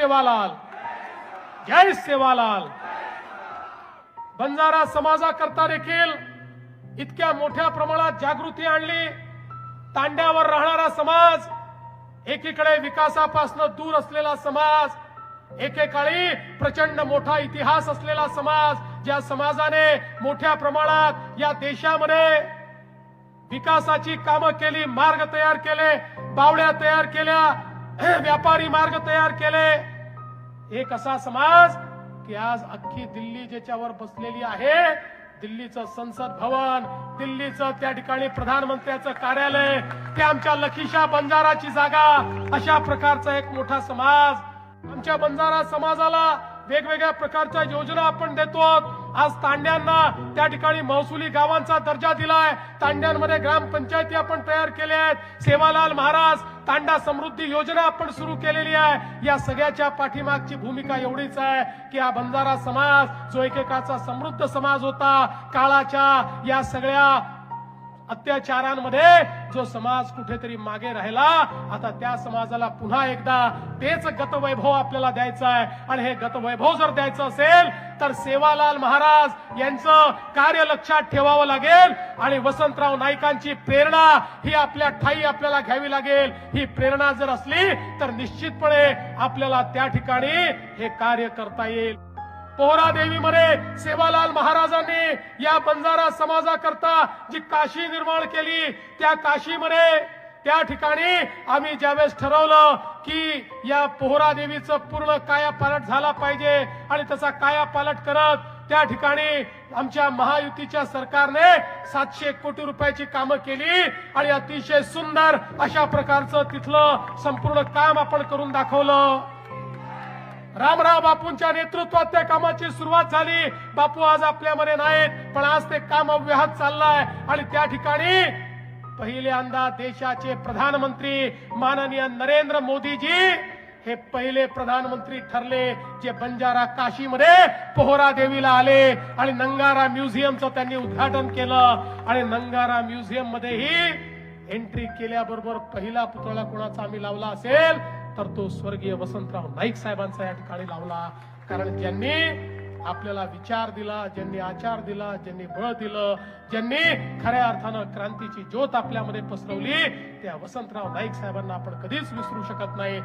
सेवालाल। जय सेवालाल। बंजारा समाजाकरता देखील इतक्या मोठ्या प्रमाणात जागृती आणली. तांड्यावर राहणारा समाज एकीकडे विकासापासून दूर असलेला समाज एकेकाळी प्रचंड मोठा इतिहास असलेला समाज ज्या समाजाने मोठ्या प्रमाणात या देशामध्ये विकासाची कामं केली मार्ग तयार केले बावड्या तयार केल्या व्यापारी मार्ग तयार केले. एक असा समाज की आज अख्खी दिल्ली ज्याच्यावर बसलेली आहे दिल्लीचं संसद भवन दिल्लीचं त्या ठिकाणी प्रधानमंत्र्याचं कार्यालय ते आमच्या लखीशा बंजाराची जागा अशा प्रकारचा एक मोठा समाज. आमच्या बंजारा समाजाला वेगवेगळ्या प्रकारच्या योजना आपण देतो आज तांड्यांना त्या ठिकाणी महसुली गावांचा दर्जा दिलाय. तांड्यांमध्ये ग्रामपंचायती आपण तयार केल्या आहेत. सेवालाल महाराज तांडा समृद्धी योजना आपण सुरू केलेली आहे. या सगळ्याच्या पाठीमागची भूमिका एवढीच आहे की हा बंजारा समाज जो एकेकाचा समृद्ध समाज होता काळाच्या या सगळ्या अत्याचारांमध्ये जो समाज कुठेतरी मागे राहिला आता त्या समाजाला पुन्हा एकदा तेच गतवैभव आपल्याला द्यायचं आहे. आणि हे गतवैभव जर द्यायचं असेल तर सेवालाल महाराज यांचं कार्य लक्षात ठेवावं लागेल. आणि वसंतराव नाईकांची प्रेरणा ही आपल्या ठाई आपल्याला घ्यावी लागेल. ही प्रेरणा जर असली तर निश्चितपणे आपल्याला त्या ठिकाणी हे कार्य करता येईल. पोहरा देवीमध्ये सेवालाल महाराजांनी या बंजारा समाजाकरता जी काशी निर्माण केली त्या काशीमध्ये त्या ठिकाणी आम्ही ज्यावेळेस ठरवलं की या पोहरा देवीचं पूर्ण कायापालट झाला पाहिजे आणि तसा कायापालट करत त्या ठिकाणी आमच्या महायुतीच्या सरकारने सातशे कोटी रुपयाची कामं केली आणि अतिशय सुंदर अशा प्रकारचं तिथलं संपूर्ण काम आपण करून दाखवलं. रामराव बापूंच्या नेतृत्वात त्या कामाची सुरुवात झाली. बापू आज आपल्यामध्ये नाहीत पण आज ते काम अव्याहत चाललंय. आणि त्या ठिकाणी पहिल्यांदा देशाचे प्रधानमंत्री माननीय नरेंद्र मोदीजी हे पहिले प्रधानमंत्री ठरले जे बंजारा काशीमध्ये पोहरा देवीला आले आणि नंगारा म्युझियमचं त्यांनी उद्घाटन केलं. आणि नंगारा म्युझियम मध्येही एंट्री केल्याबरोबर पहिला पुतळा कोणाचा आम्ही लावला असेल? तर तो स्वर्गीय वसंतराव नाईक साहेबांचा या ठिकाणी लावला. कारण ज्यांनी आपल्याला विचार दिला ज्यांनी आचार दिला ज्यांनी बळ दिलं ज्यांनी खऱ्या अर्थानं क्रांतीची ज्योत आपल्यामध्ये पसरवली त्या वसंतराव नाईक साहेबांना आपण कधीच विसरू शकत नाही.